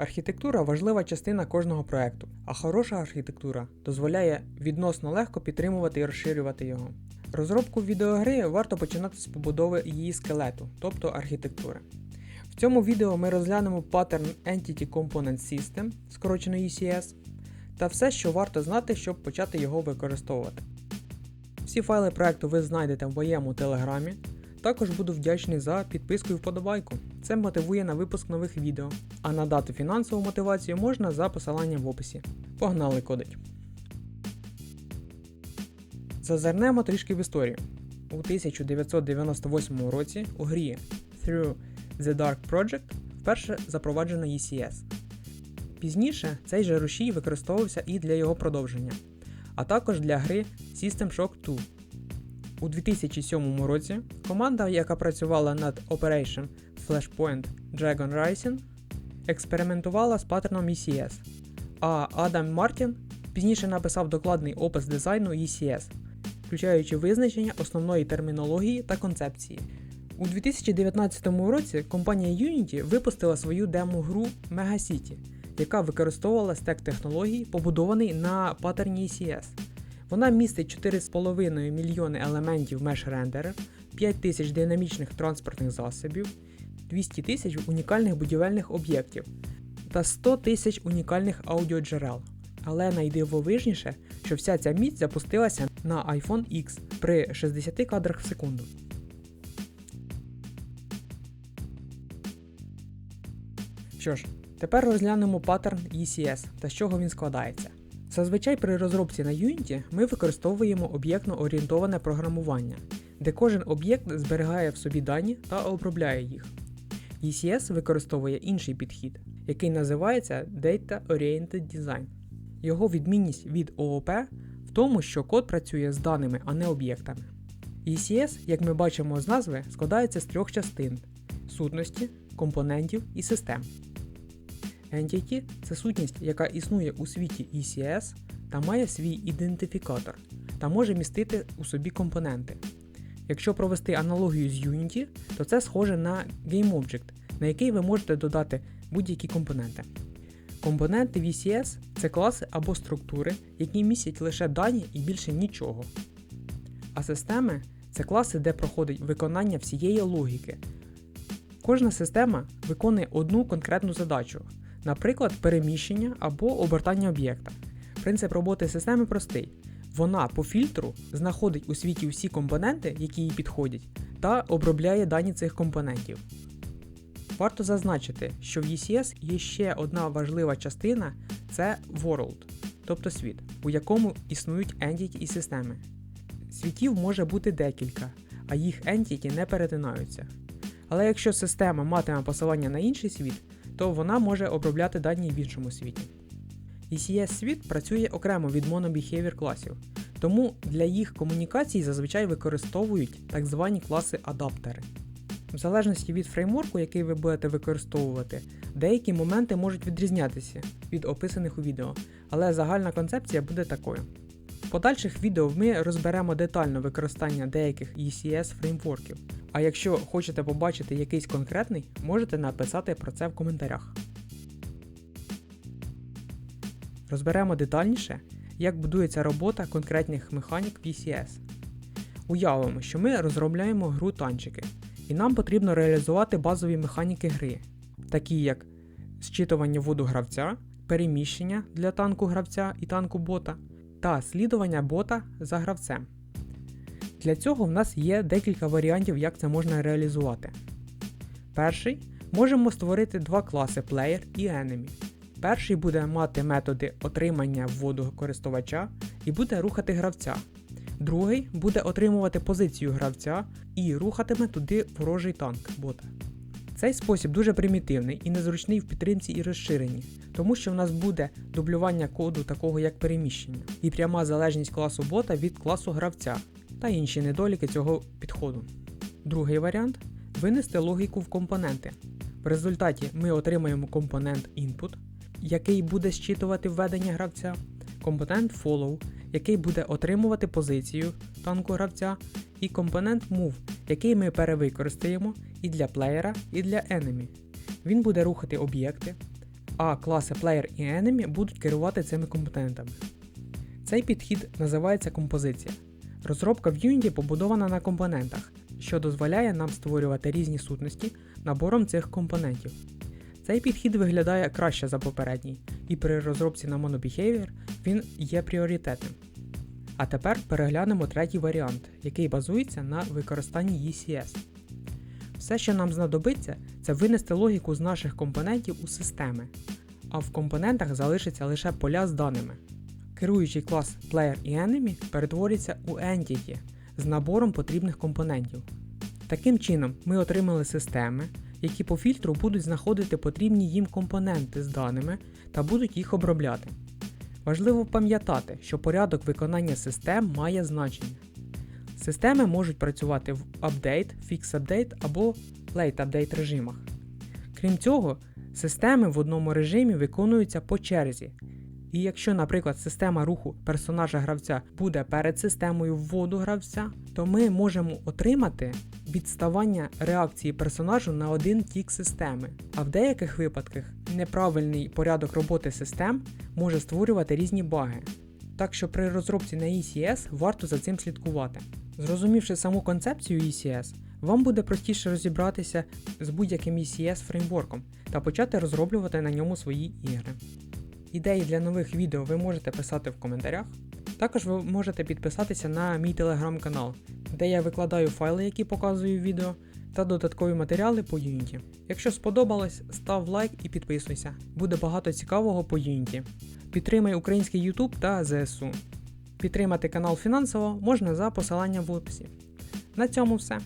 Архітектура важлива частина кожного проекту, а хороша архітектура дозволяє відносно легко підтримувати і розширювати його. Розробку відеогри варто починати з побудови її скелету, тобто архітектури. В цьому відео ми розглянемо паттерн Entity Component System, скорочено ECS, та все, що варто знати, щоб почати його використовувати. Всі файли проекту ви знайдете в моєму телеграмі. Також буду вдячний за підписку і вподобайку. Це мотивує на випуск нових відео. А надати фінансову мотивацію можна за посиланням в описі. Погнали кодить. Зазирнемо трішки в історію. У 1998 році у грі Through The Dark Project вперше запроваджено ECS. Пізніше цей же рушій використовувався і для його продовження, а також для гри System Shock 2. У 2007 році команда, яка працювала над Operation Flashpoint Dragon Rising, експериментувала з паттерном ECS, а Адам Мартін пізніше написав докладний опис дизайну ECS, включаючи визначення основної термінології та концепції. У 2019 році компанія Unity випустила свою демо-гру Mega City, яка використовувала стек технологій, побудований на паттерні ECS. Вона містить 4,5 мільйони елементів меш рендера, 5 тисяч динамічних транспортних засобів, 200 тисяч унікальних будівельних об'єктів та 100 тисяч унікальних аудіоджерел. Але найдивовижніше, що вся ця міць запустилася на iPhone X при 60 кадрах в секунду. Що ж, тепер розглянемо паттерн ECS та з чого він складається. Зазвичай при розробці на Unity ми використовуємо об'єктно орієнтоване програмування, де кожен об'єкт зберігає в собі дані та обробляє їх. ECS використовує інший підхід, який називається Data Oriented Design. Його відмінність від ООП в тому, що код працює з даними, а не об'єктами. ECS, як ми бачимо з назви, складається з трьох частин сутності, компонентів і систем. Entity – це сутність, яка існує у світі ECS та має свій ідентифікатор та може містити у собі компоненти. Якщо провести аналогію з Unity, то це схоже на GameObject, на який ви можете додати будь-які компоненти. Компоненти в ECS це класи або структури, які містять лише дані і більше нічого. А системи це класи, де проходить виконання всієї логіки. Кожна система виконує одну конкретну задачу, наприклад, переміщення або обертання об'єкта. Принцип роботи системи простий. Вона по фільтру знаходить у світі всі компоненти, які їй підходять, та обробляє дані цих компонентів. Варто зазначити, що в ECS є ще одна важлива частина це World, тобто світ, у якому існують entity і системи. Світів може бути декілька, а їх entity не перетинаються. Але якщо система матиме посилання на інший світ, то вона може обробляти дані в іншому світі. ECS світ працює окремо від monobehavior класів, тому для їх комунікацій зазвичай використовують так звані класи-адаптери. В залежності від фреймворку, який ви будете використовувати, деякі моменти можуть відрізнятися від описаних у відео, але загальна концепція буде такою. В подальших відео ми розберемо детально використання деяких ECS фреймворків, а якщо хочете побачити якийсь конкретний, можете написати про це в коментарях. Розберемо детальніше, як будується робота конкретних механік в ECS. Уявимо, що ми розробляємо гру танчики, і нам потрібно реалізувати базові механіки гри, такі як зчитування воду гравця, переміщення для танку гравця і танку бота, та слідування бота за гравцем. Для цього в нас є декілька варіантів, як це можна реалізувати. Перший можемо створити два класи Player і Enemy. Перший буде мати методи отримання вводу користувача і буде рухати гравця. Другий буде отримувати позицію гравця і рухатиме туди ворожий танк бота. Цей спосіб дуже примітивний і незручний в підтримці і розширенні, тому що в нас буде дублювання коду такого як переміщення, і пряма залежність класу бота від класу гравця та інші недоліки цього підходу. Другий варіант винести логіку в компоненти. В результаті ми отримаємо компонент input, який буде зчитувати введення гравця, компонент follow, який буде отримувати позицію танку гравця, і компонент move, який ми перевикористаємо і для плеєра, і для enemy. Він буде рухати об'єкти, а класи Player і Enemy будуть керувати цими компонентами. Цей підхід називається композиція. Розробка в Unity побудована на компонентах, що дозволяє нам створювати різні сутності набором цих компонентів. Цей підхід виглядає краще за попередній, і при розробці на MonoBehavior він є пріоритетним. А тепер переглянемо третій варіант, який базується на використанні ECS. Все, що нам знадобиться, це винести логіку з наших компонентів у системи, а в компонентах залишиться лише поля з даними. Керуючий клас Player і Enemy перетвориться у Entity з набором потрібних компонентів. Таким чином, ми отримали системи, які по фільтру будуть знаходити потрібні їм компоненти з даними та будуть їх обробляти. Важливо пам'ятати, що порядок виконання систем має значення. Системи можуть працювати в Update, Fix Update або Late Update режимах. Крім цього, системи в одному режимі виконуються по черзі. І якщо, наприклад, система руху персонажа гравця буде перед системою вводу гравця, то ми можемо отримати відставання реакції персонажу на один тік системи. А в деяких випадках неправильний порядок роботи систем може створювати різні баги. Так що при розробці на ECS варто за цим слідкувати. Зрозумівши саму концепцію ECS, вам буде простіше розібратися з будь-яким ECS фреймворком та почати розроблювати на ньому свої ігри. Ідеї для нових відео ви можете писати в коментарях. Також ви можете підписатися на мій телеграм-канал, де я викладаю файли, які показую в відео, та додаткові матеріали по Unity. Якщо сподобалось, став лайк і підписуйся. Буде багато цікавого по Unity. Підтримай український YouTube та ЗСУ. Підтримати канал фінансово можна за посиланням в описі. На цьому все.